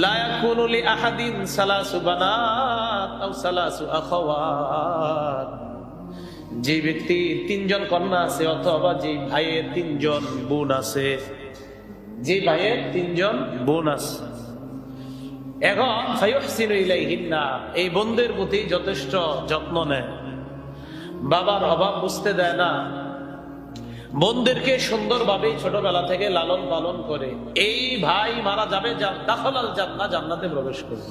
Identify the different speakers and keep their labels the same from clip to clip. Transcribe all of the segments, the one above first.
Speaker 1: লা ইয়াকুনু লি আহাদিন সালাসু বানাত আও সালাসু আখাওয়াত। যে ব্যক্তি তিনজন কন্যা আছে অথবা যে ভাইয়ের তিনজন বোন আছে, যে ভাইয়ের তিনজন বোন আছে। এখন ফায়ুহসিনু ইলাইহিন্না, এই বোনদের প্রতি যথেষ্ট যত্ন নেয়। বাবার অভাব বুঝতে দেয় না। বোনদেরকে সুন্দরভাবে ছোটবেলা থেকে লালন পালন করে, এই ভাই মারা যাবে দাখলাল জান্না জান্নাতে প্রবেশ করবে।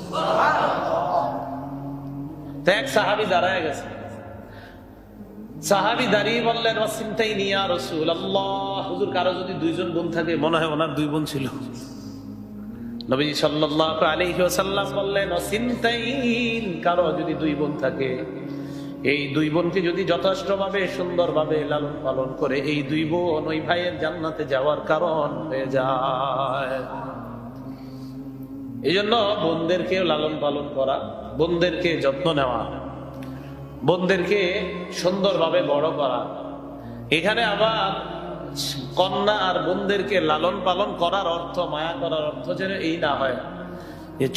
Speaker 1: এক সাহাবি দাঁড়ায় গেছে। সাহাবি দাঁড়িয়ে বললেন চিন্তাই নিয়া রসুল আল্লাহ হুজুর, কারও যদি দুইজন বোন থাকে, মনে হয় ওনার দুই বোন ছিল। নবীজি সাল্লাল্লাহু আলাইহি ওয়াসাল্লাম বললেন ও চিন্তাইন কারও যদি দুই বোন থাকে এই দুই বোনকে যদি যথেষ্টভাবে, সুন্দরভাবে লালন পালন করে, এই দুই বোন ওই ভাইয়ের জান্নাতে যাওয়ার কারণ হয়ে যায়। এই জন্য বোনদেরকে লালন পালন করা, বোনদেরকে যত্ন নেওয়া, বোনদেরকে সুন্দরভাবে বড় করা। এখানে আবার কন্যা আর বোনদেরকে লালন পালন করার অর্থ, মায়া করার অর্থ যেন এই না হয়।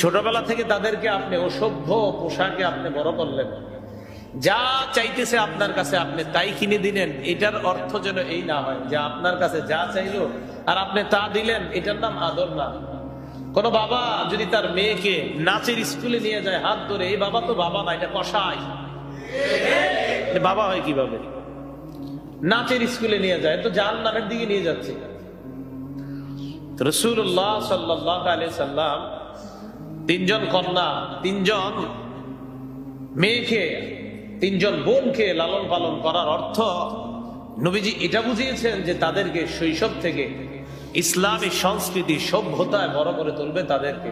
Speaker 1: ছোটবেলা থেকে তাদেরকে আপনি অসভ্য পোশাকে আপনি বড় করলেন যা চাইতেছে আপনার কাছে আপনি তাই কিনে দিলেন, এটার অর্থ যেন এই না হয় যে আপনার কাছে যা চাইলো আর আপনি তা দিলেন, এটার নাম আদর না। কোন বাবা যদি তার মেয়েকে নাচের স্কুলে নিয়ে যায় হাত ধরে এই বাবা তো বাবা না, এটা কষাই বাবা হয় কীভাবে? নাচের স্কুলে নিয়ে যায় তো জান নামের দিকে নিয়ে যাচ্ছে। রসুল্লাহ সাল্লাহ আলি সাল্লাম তিনজন কন্যা, তিনজন মেয়েকে তিনজন বোনকে লালন পালন করার অর্থ, নবীজি এটা বুঝিয়েছেন যে তাদেরকে শৈশব থেকে ইসলামী সংস্কৃতি সভ্যতায় বড় করে তুলবে তাদেরকে।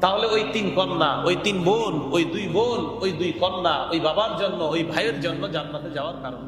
Speaker 1: তাহলে ওই তিন কন্যা, ওই তিন বোন, ওই দুই বোন, ওই দুই কন্যা, ওই বাবার জন্য, ওই ভাইয়ের জন্য জান্নাতে যাওয়ার কারণ।